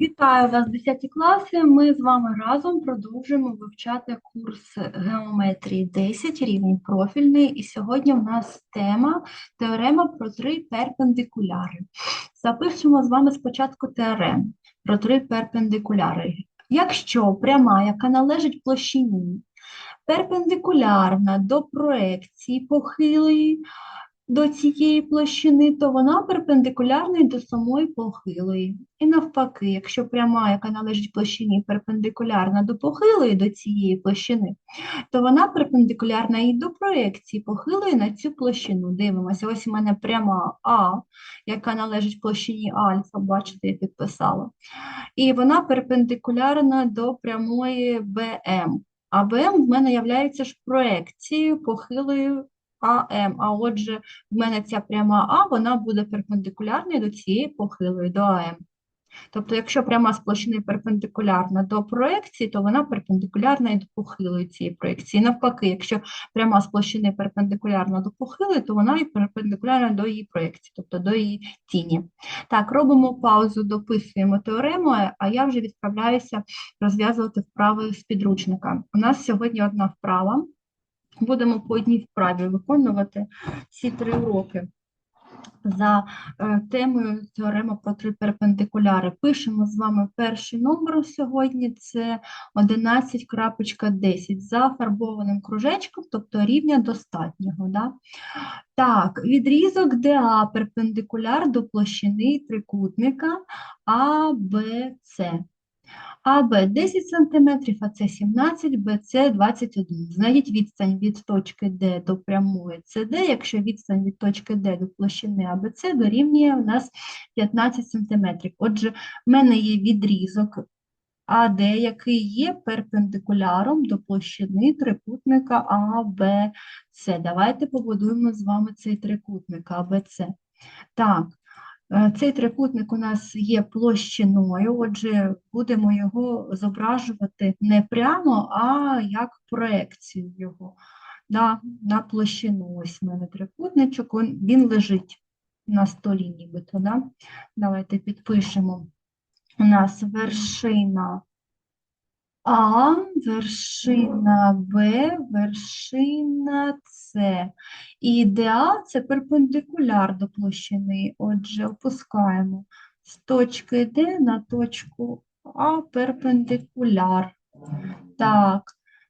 Вітаю вас, 10 класи. Ми з вами разом продовжуємо вивчати курс геометрії 10, рівень профільний. І сьогодні в нас тема теорема про три перпендикуляри. Запишемо з вами спочатку теорему про три перпендикуляри. Якщо пряма, яка належить площині, перпендикулярна до проекції похилої, до цієї площини, то вона перпендикулярна до самої похилої. І навпаки, якщо пряма, яка належить площині, перпендикулярна до похилої до цієї площини, то вона перпендикулярна і до проєкції похилої на цю площину. Дивимося, ось у мене пряма А, яка належить площині альфа, бачите, я підписала. І вона перпендикулярна до прямої БМ. А БМ в мене є ж проекцією похилою АМ. А отже, в мене ця пряма А, вона буде перпендикулярною до цієї похилої, до АМ. Тобто, якщо пряма з площини перпендикулярна до проекції, то вона перпендикулярна і до похилої цієї проекції. Навпаки, якщо пряма з площини перпендикулярна до похилої, то вона і перпендикулярна до її проекції, тобто до її тіні. Так, робимо паузу, дописуємо теорему, а я вже відправляюся розв'язувати вправи з підручника. У нас сьогодні одна вправа. Будемо по одній вправі виконувати ці три уроки за е, темою теорема про три перпендикуляри. Пишемо з вами перший номер сьогодні, це 11.10 за фарбованим кружечком, тобто рівня достатнього. Да? Так, відрізок ДА перпендикуляр до площини трикутника АБЦ. АБ 10 см, АЦ 17, БЦ 21. Знайдіть відстань від точки Д до прямої СД, якщо відстань від точки Д до площини АБЦ дорівнює у нас 15 см. Отже, в мене є відрізок АД, який є перпендикуляром до площини трикутника АБЦ. Давайте побудуємо з вами цей трикутник АБЦ. Так, цей трикутник у нас є площиною, отже, будемо його зображувати не прямо, а як проекцію його да, на площину. Ось у мене трикутничок, він лежить на столі нібито. Да? Давайте підпишемо. У нас вершина а, вершина Б, вершина С. І ДА це перпендикуляр до площини. Отже, опускаємо з точки Д на точку А перпендикуляр. Так,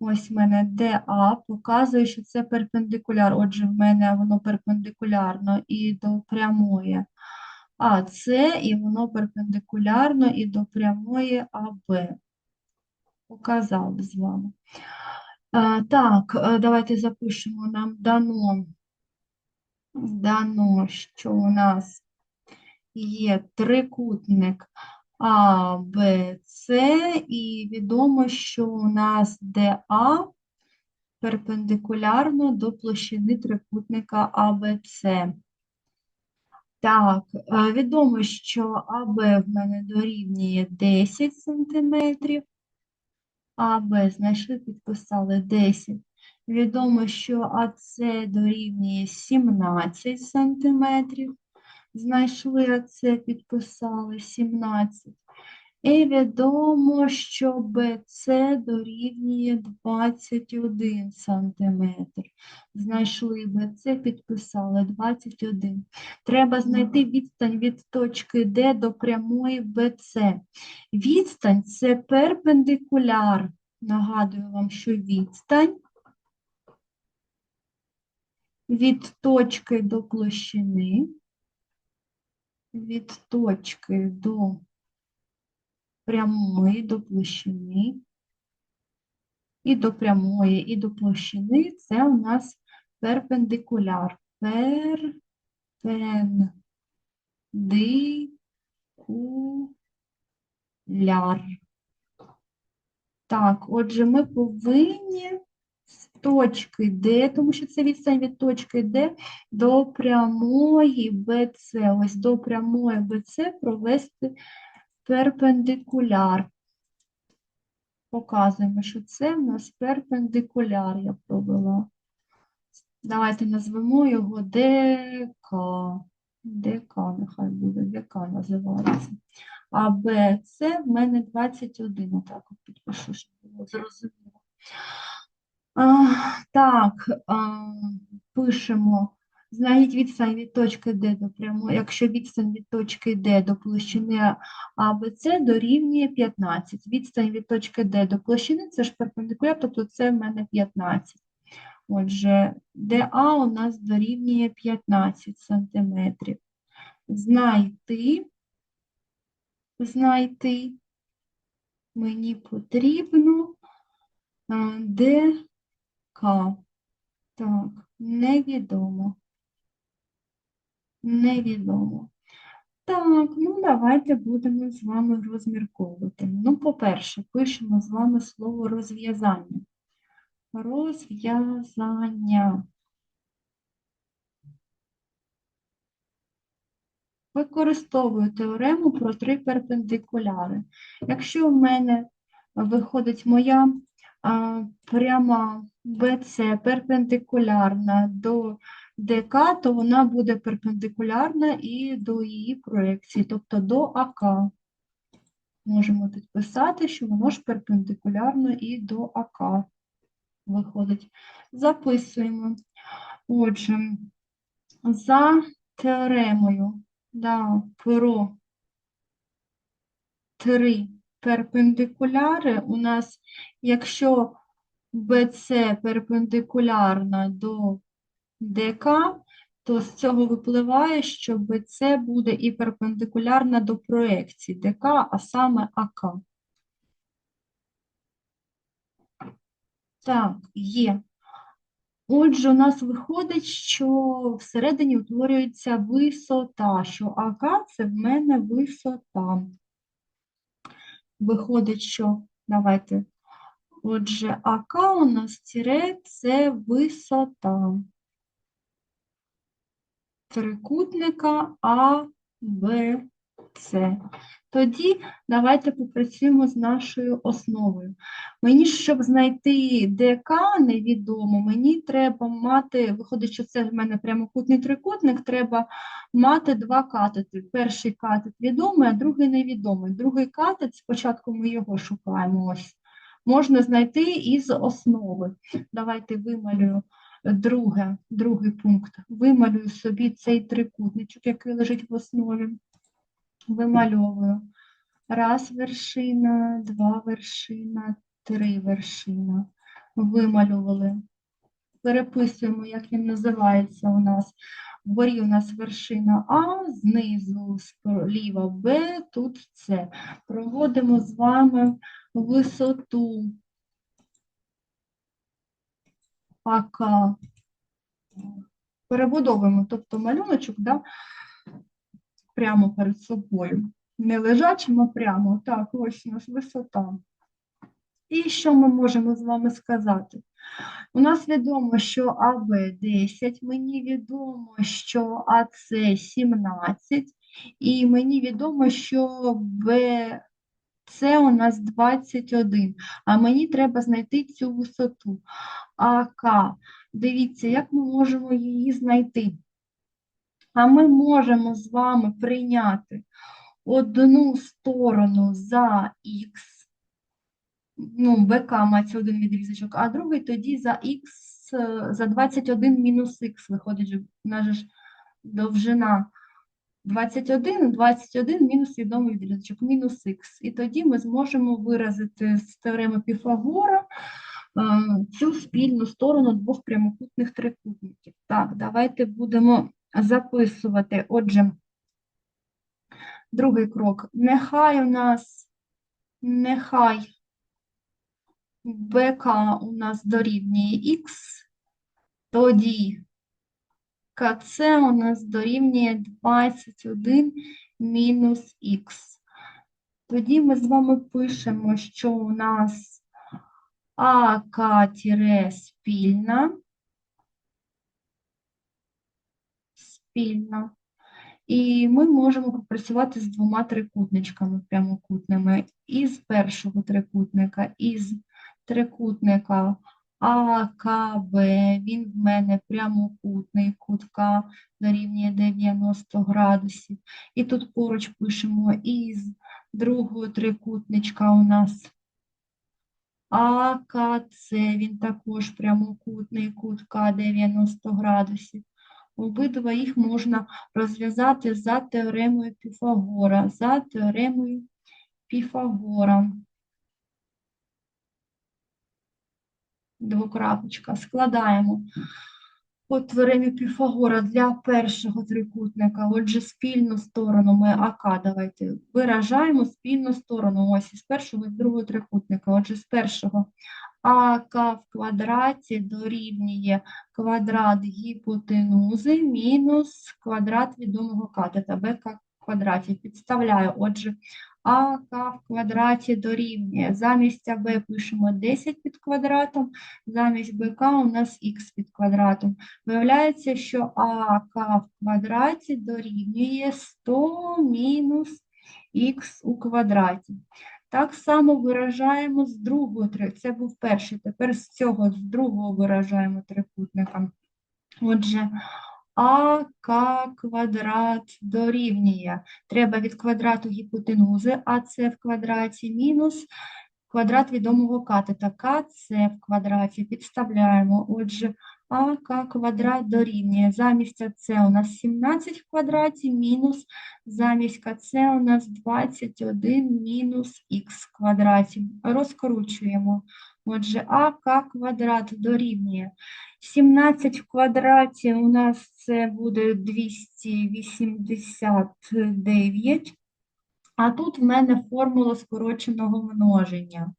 ось в мене ДА показує, що це перпендикуляр. Отже, в мене воно перпендикулярно і до прямої АС, і воно перпендикулярно і до прямої АБ показали з вами. Так, е, давайте запишемо нам дано, дано, що у нас є трикутник А, Б, С, і відомо, що у нас ДА перпендикулярно до площини трикутника АБЦ. Так, е, відомо, що АБ в мене дорівнює 10 сантиметрів. А, Б знайшли, підписали 10. Відомо, що АС дорівнює 17 см. Знайшли АС, підписали 17. І відомо, що БЦ дорівнює 21 см. Знайшли БЦ, підписали 21. Треба знайти відстань від точки Д до прямої БЦ. Відстань це перпендикуляр. Нагадую вам, що відстань від точки до площини, від точки до прямої до площини, і до прямої, і до площини це у нас перпендикуляр. Перпендикуляр. Так, отже, ми повинні з точки Д, тому що це відстань від точки Д до прямої БЦ. Ось до прямої БЦ провести перпендикуляр. Показуємо, що це в нас перпендикуляр я провела. Давайте назвемо його ДК. ДК, нехай буде, ДК називається. А, Б, С в мене 21. Отак от підпишу, щоб було зрозуміло. А, так, а, пишемо. Знайдіть відстань від точки Д до прямої, якщо відстань від точки Д до площини АБЦ дорівнює 15. Відстань від точки Д до площини це ж перпендикуляр, тобто це в мене 15. Отже, ДА у нас дорівнює 15 сантиметрів. Знайти, знайти мені потрібно ДК. Так, невідомо. Невідомо. Так, ну давайте будемо з вами розмірковувати. Ну, по-перше, пишемо з вами слово розв'язання. Розв'язання. Використовую теорему про три перпендикуляри. Якщо в мене виходить моя а, пряма BC перпендикулярна до ДК, то вона буде перпендикулярна і до її проекції, тобто до АК. Можемо підписати, що воно ж перпендикулярно і до АК виходить. Записуємо. Отже, за теоремою да, про три перпендикуляри у нас, якщо BC перпендикулярна до ДК, то з цього випливає, що BC буде і перпендикулярна до проекції ДК, а саме АК. Так, є. Отже, у нас виходить, що всередині утворюється висота, що АК – це в мене висота. Виходить, що, давайте, отже, АК у нас тире – це висота трикутника А, Б, С. Тоді давайте попрацюємо з нашою основою. Мені, щоб знайти ДК невідомо, мені треба мати, виходить, що це в мене прямокутний трикутник, треба мати два катети. Перший катет відомий, а другий невідомий. Другий катет, спочатку ми його шукаємо. ось. Можна знайти із основи. Давайте вималюю друге, другий пункт. Вималюю собі цей трикутничок, який лежить в основі. Вимальовую. Раз вершина, два вершина, три вершина. Вималювали. Переписуємо, як він називається у нас. Вгорі у нас вершина А, знизу зліва Б, тут С. Проводимо з вами висоту АК. Перебудовуємо, тобто малюночок, да, прямо перед собою. Не лежачим, а прямо. Так, ось у нас висота. І що ми можемо з вами сказати? У нас відомо, що АБ 10, мені відомо, що АС 17, і мені відомо, що БЦ у нас 21, а мені треба знайти цю висоту. АК, дивіться, як ми можемо її знайти? А ми можемо з вами прийняти одну сторону за х, ну, БК мається один відрізочок, а другий тоді за х, за 21 мінус х виходить, в нас ж довжина 21, 21 мінус відомий відрізочок, мінус х. І тоді ми зможемо виразити з теореми Піфагора е, цю спільну сторону двох прямокутних трикутників. Так, давайте будемо записувати. Отже, другий крок. Нехай у нас, нехай БК у нас дорівнює Х, тоді КЦ у нас дорівнює 21 мінус Х. Тоді ми з вами пишемо, що у нас АК спільна, спільна. І ми можемо попрацювати з двома трикутничками прямокутними. Із першого трикутника, із трикутника АКБ, він в мене прямокутний, кутка дорівнює 90 градусів. І тут поруч пишемо із другого трикутничка у нас АКЦ, він також прямокутний, кутка 90 градусів. Обидва їх можна розв'язати за теоремою Піфагора, за теоремою Піфагора. Двокрапочка. Складаємо по теоремі Піфагора для першого трикутника. Отже, спільну сторону ми АК давайте виражаємо спільну сторону. Ось із першого і другого трикутника. Отже, з першого АК в квадраті дорівнює квадрат гіпотенузи мінус квадрат відомого катета БК в квадраті. Підставляю, отже, АК в квадраті дорівнює. Замість АБ пишемо 10 під квадратом, замість БК у нас х під квадратом. Виявляється, що АК в квадраті дорівнює 100 мінус х у квадраті. Так само виражаємо з другого. Це був перший. Тепер з цього, з другого виражаємо трикутника. Отже, АК квадрат дорівнює. Треба від квадрату гіпотенузи АС в квадраті мінус квадрат відомого катета КЦ в квадраті. Підставляємо. Отже, АК квадрат дорівнює. Замість АС у нас 17 в квадраті мінус замість КЦ у нас 21 мінус х квадраті. Розкручуємо. Отже, АК квадрат дорівнює. 17 в квадраті у нас це буде 289. А тут в мене формула скороченого множення.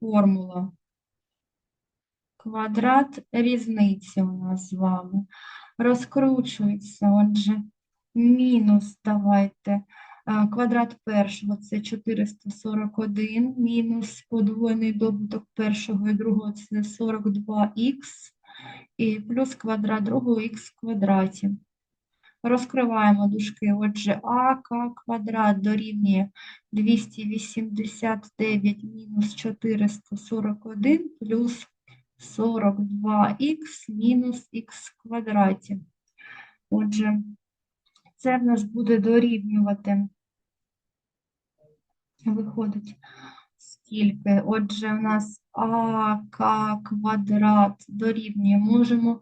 Формула. Квадрат різниці у нас з вами. Розкручується, отже, мінус, давайте, квадрат першого це 441, мінус подвоєний добуток першого і другого це 42х, і плюс квадрат другого х квадраті. Розкриваємо дужки. Отже, АК квадрат дорівнює 289 мінус 441 плюс 42х мінус х квадраті. Отже, це в нас буде дорівнювати, виходить, скільки? Отже, у нас АК квадрат дорівнює, можемо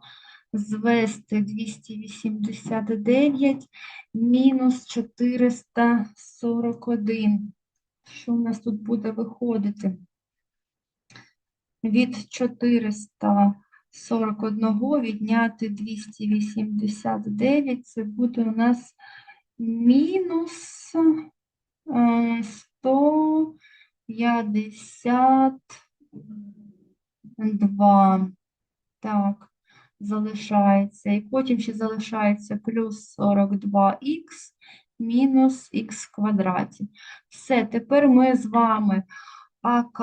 звести 289 мінус 441. Що у нас тут буде виходити? Від 441 відняти 289, це буде у нас мінус е, 152. Так, залишається. І потім ще залишається плюс 42х мінус х в квадраті. Все, тепер ми з вами АК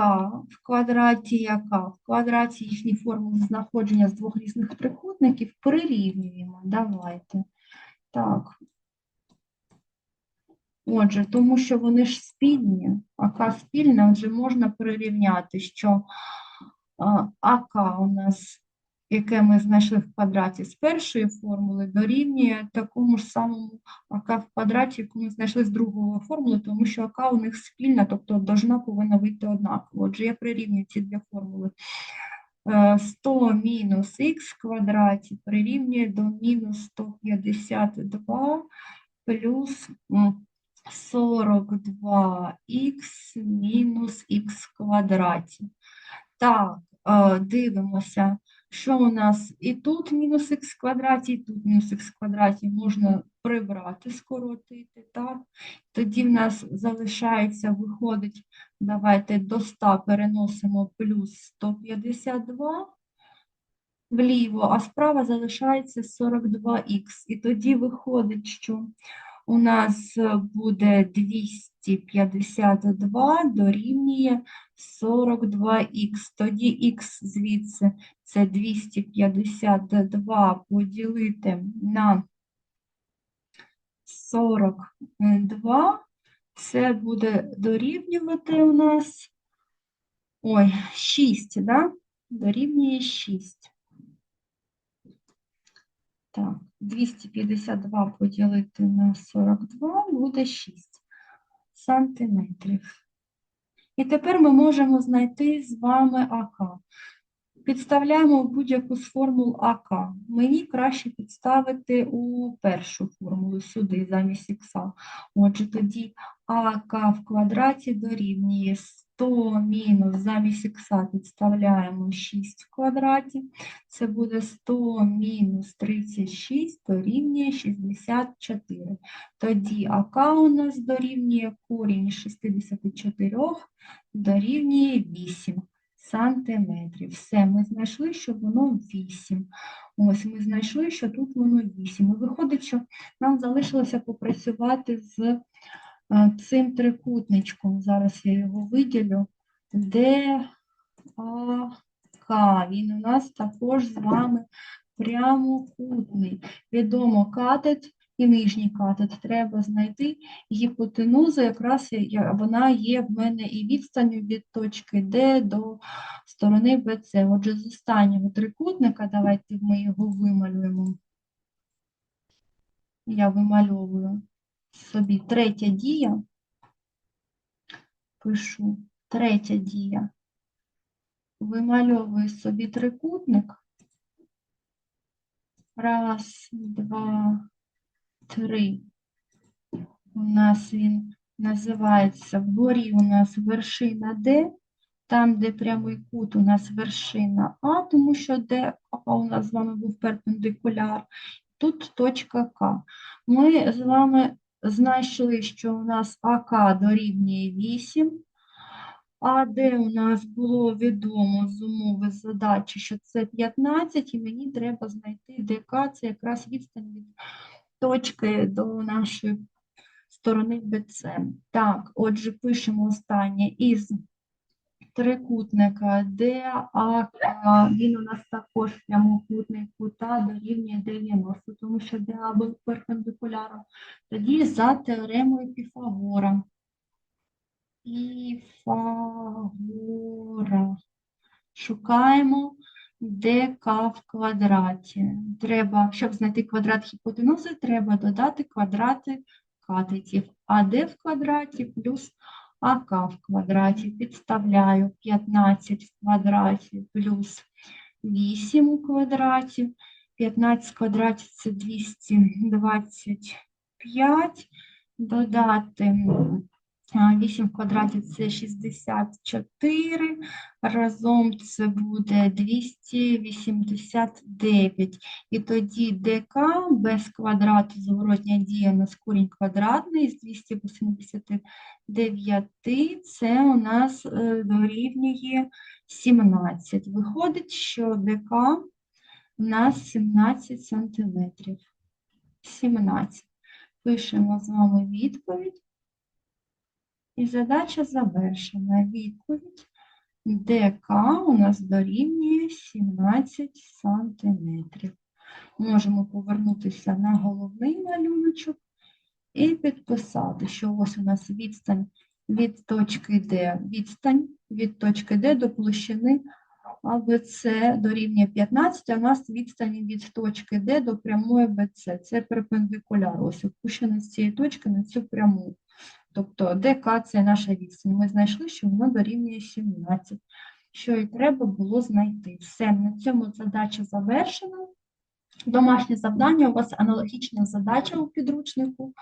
в квадраті АК в квадраті їхні формули знаходження з двох різних трикутників прирівнюємо. Давайте. Так. Отже, тому що вони ж спільні, АК спільне, отже, можна прирівняти, що АК у нас, яке ми знайшли в квадраті з першої формули, дорівнює такому ж самому АК в квадраті, яку ми знайшли з другої формули, тому що АК у них спільна, тобто довжина повинна вийти однаково. Отже, я прирівнюю ці дві формули. Е, 100 мінус х квадраті прирівнює до мінус 152 плюс 42х мінус х квадраті. Так, е, дивимося, що у нас і тут мінус х квадраті, і тут мінус х квадраті можна прибрати, скоротити, так? Тоді в нас залишається, виходить, давайте до 100 переносимо плюс 152 вліво, а справа залишається 42х. І тоді виходить, що у нас е, буде 252 дорівнює 42х. Тоді х звідси це 252 поділити на 42. Це буде дорівнювати у нас ой, 6, да? дорівнює 6. Так, 252 поділити на 42 буде 6 сантиметрів. І тепер ми можемо знайти з вами АК. Підставляємо будь-яку з формул АК. Мені краще підставити у першу формулу сюди замість х. Отже, тоді АК в квадраті дорівнює 100 мінус замість х підставляємо 6 в квадраті. Це буде 100 мінус 36 дорівнює 64. Тоді АК у нас дорівнює корінь 64 дорівнює 8 сантиметрів. Все, ми знайшли, що воно 8. Ось ми знайшли, що тут воно 8. І виходить, що нам залишилося попрацювати з цим трикутничком. Зараз я його виділю. Де АК. Він у нас також з вами прямокутний. Відомо катет і нижній катет. Треба знайти гіпотенузу, якраз вона є в мене і відстанню від точки Д до сторони BC. Отже, з останнього трикутника, давайте ми його вималюємо. Я вимальовую собі третя дія. Пишу третя дія. Вимальовую собі трикутник. Раз, два, три. У нас він називається вгорі у нас вершина Д, там, де прямий кут, у нас вершина А, тому що Д у нас з вами був перпендикуляр. Тут точка К. Ми з вами знайшли, що у нас АК дорівнює 8, а де у нас було відомо з умови задачі, що це 15, і мені треба знайти ДК, це якраз відстань від точки до нашої сторони БЦ. Так, отже, пишемо останнє із трикутника ДАК, він у нас також прямокутний кута дорівнює 90, тому що ДА був перпендикуляром. Тоді за теоремою Піфагора. Піфагора. Шукаємо ДК в квадраті. Треба, щоб знайти квадрат гіпотенузи, треба додати квадрати катетів. АД в квадраті плюс АК в квадраті. Підставляю 15 в квадраті плюс 8 у квадраті. 15 в квадраті це 225. Додати 8 в квадраті це 64, разом це буде 289. І тоді ДК без квадрату зворотня дія на корінь квадратний з 289, це у нас е, дорівнює 17. Виходить, що ДК у нас 17 сантиметрів. 17. Пишемо з вами відповідь. І задача завершена. Відповідь ДК у нас дорівнює 17 сантиметрів. Можемо повернутися на головний малюночок і підписати, що ось у нас відстань від точки Д. Відстань від точки Д до площини АБЦ дорівнює 15, а у нас відстань від точки Д до прямої БЦ. Це перпендикуляр. Ось опущена з цієї точки на цю пряму. Тобто ДК це наша відстань. Ми знайшли, що воно дорівнює 17, що і треба було знайти. Все, на цьому задача завершена. Домашнє завдання у вас аналогічна задача у підручнику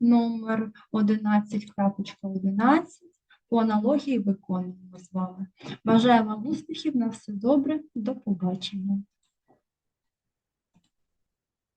номер 11.11. По аналогії виконуємо з вами. Бажаю вам успіхів, на все добре, до побачення.